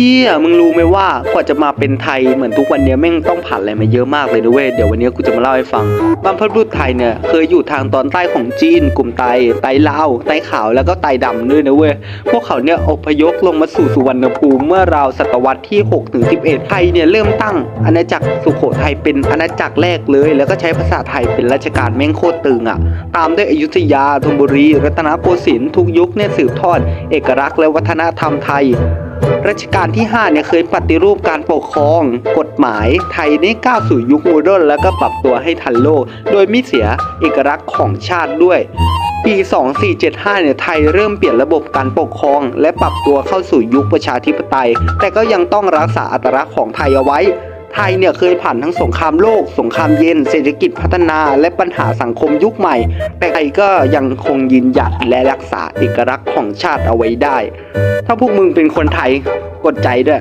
ชี่ยมึงรู้ไหมว่ากว่าจะมาเป็นไทยเหมือนทุกวันนี้แม่งต้องผ่านอะไรมาเยอะมากเลยนะเว้ยเดี๋ยววันนี้กูจะมาเล่าให้ฟังบรรพบุรุษไทยเนี่ยเคยอยู่ทางตอนใต้ของจีน กลุ่มไตไตลาวไตขาวแล้วก็ไตดำด้วยนะเว้ยพวกเขาเนี่ยอพยพลงมาสู่สุวรรณภูมิเมื่อราวศตวรรษที่6ถึง11ไทยเนี่ยเริ่มตั้งอาณาจักรสุโขทัยเป็นอาณาจักรแรกเลย แล้วก็ใช้ภาษาไทยเป็นราชการแม่งโคตรตึงอะ ตามด้วยอยุธยาธนบุรี รัตนโกสินทร์ทุกยุคเนี่ยสืบทอด เอกลักษณ์และวัฒนธรรมไทย รัชกาลที่ 5 เนี่ยเคยปฏิรูปการปกครอง กฎหมายไทยนี่ก้าวสู่ยุคโมเดิร์นแล้วก็ปรับตัวให้ทันโลก โดยไม่เสียเอกลักษณ์ของชาติด้วย ปี 2475 เนี่ยไทยเริ่มเปลี่ยนระบบการปกครอง และปรับตัวเข้าสู่ยุคประชาธิปไตย แต่ก็ยังต้องรักษาอัตลักษณ์ของไทยเอาไว้ ไทยเนี่ยเคยผ่านทั้งสงครามโลก สงครามเย็น เศรษฐกิจพัฒนาและปัญหาสังคมยุคใหม่ แต่ไทยก็ยังคงยืนหยัดและรักษาเอกลักษณ์ของชาติเอาไว้ได้ ถ้าพวกมึงเป็นคนไทยกดใจด้วย